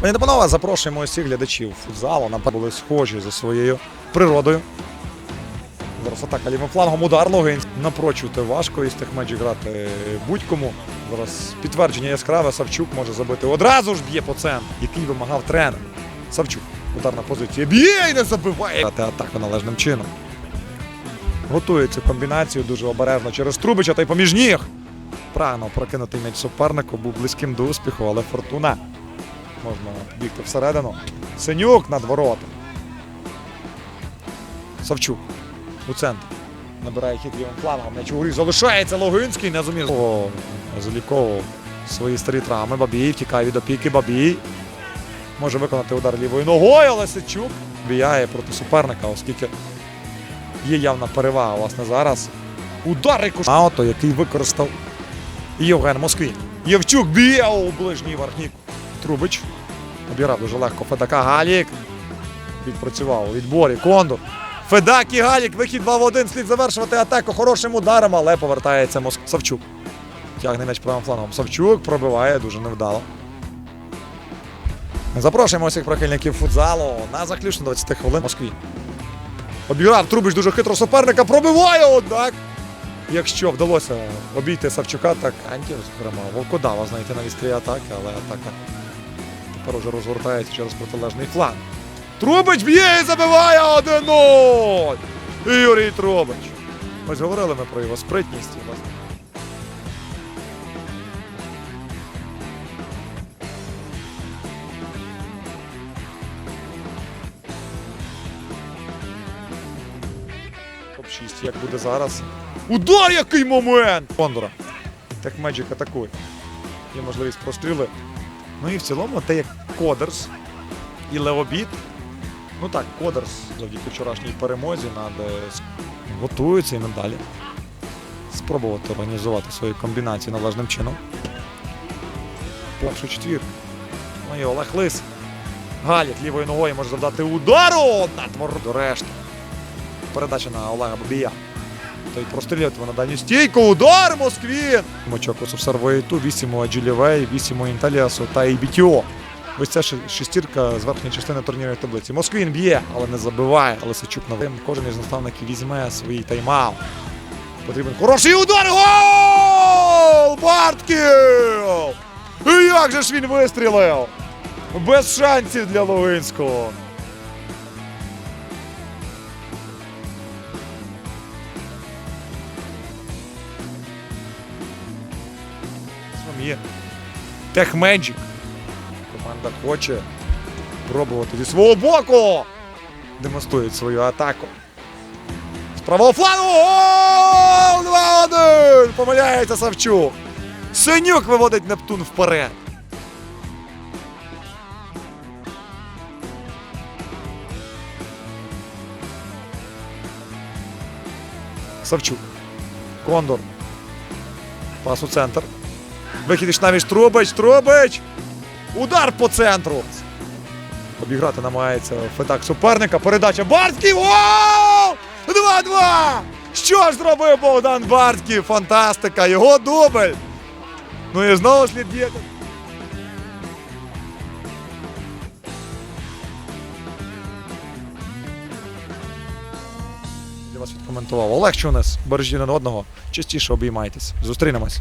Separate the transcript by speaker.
Speaker 1: Пані та панове, запрошуємо усіх глядачів футзалу. Нам були схожі за своєю природою. Зараз атака лівим флангом, удар Логинський. Напрочути важко із тих меджі грати будь-кому. Зараз підтвердження яскраве. Савчук може забити. Одразу ж б'є по центру, який вимагав тренер. Савчук. Ударна позиція. Б'є і не забиває. Грати атаку належним чином. Готує цю комбінацію дуже обережно через Трубича та й поміж ніг. Прагнув прокинути м'яч супернику, був близьким до успіху, але фортуна. Можна бігти всередину. Синюк над воротом. Савчук у центр. Набирає хід лівим флангом. М'яч у грі залишається Логинський, не зумів. О, заліковував свої старі травми. Бабій втікає від опіки. Бабій. Може виконати удар лівою ногою, але Сичук б'яє проти суперника, оскільки є явна перевага власне зараз. Удар. Ауто, який використав Євген Москвін. Євчук б'є у ближній верхній. Трубич. Обіграв дуже легко Федака Галік. Відпрацював у відборі. Кондур. Федак і Галік. Вихід 2 в 1. Слід завершувати атаку хорошим ударом, але повертається Моск... Савчук. Тягне м'яч правим флангом. Савчук пробиває дуже невдало. Запрошуємо усіх прихильників футзалу на заключну 20 хвилин в Москві. Обіграв Трубич дуже хитро суперника, пробиває, однак. Якщо вдалося обійти Савчука, так Антів, зокрема, Вовкодава знайти на вістрі атаки, але атака тепер уже розгортається через протилежний фланг. Трубич б'є і забиває 1-0! Юрій Трубич. Ось говорили ми про його спритність. і, Топ-6, як буде зараз. Удар, який момент! Кондора. Техмеджик атакує. Є можливість простріли. Ну і в цілому те, як Кодерс і Леобіт. Ну так, Кодерс завдяки вчорашній перемозі над е, готується і надалі. Спробувати організувати свої комбінації належним чином. Першу четвір. Ну і Олег Лис. Галік лівою ногою може завдати удару над ворот до решти. Передача на Олега Бабія. Той прострілює на дальню стійку. Удар Москвін! Мочок у Сарвоїту, 8 у Аджилєвей, 8 у Інталіасу та Ібітіо. Ось ця шестірка з верхньої частини турнірної таблиці. Москвін б'є, але не забиває. Але Сичук на Кожен із наставників візьме свій тайм-аут. Потрібен хороший удар. Гол! Бартків! І як же ж він вистрілив? Без шансів для Лугинського. Є Техмеджик. Команда хоче пробувати зі свого боку. Демонструють свою атаку. З правого флангу! Гол! 2-1! Помиляється Савчук. Синюк виводить Нептун вперед. Савчук. Кондор. Пас у центр. Вихід навіть Трубич, Трубич! Удар по центру. Обіграти намагається Федак суперника. Передача Барський. Гол! 2-2! Що ж зробив Богдан Барський? Фантастика! Його дубль! Ну і знову слід діяти. Для вас відкоментував Олег Чунес. Бережіть один одного. Частіше обіймайтесь. Зустрінемось.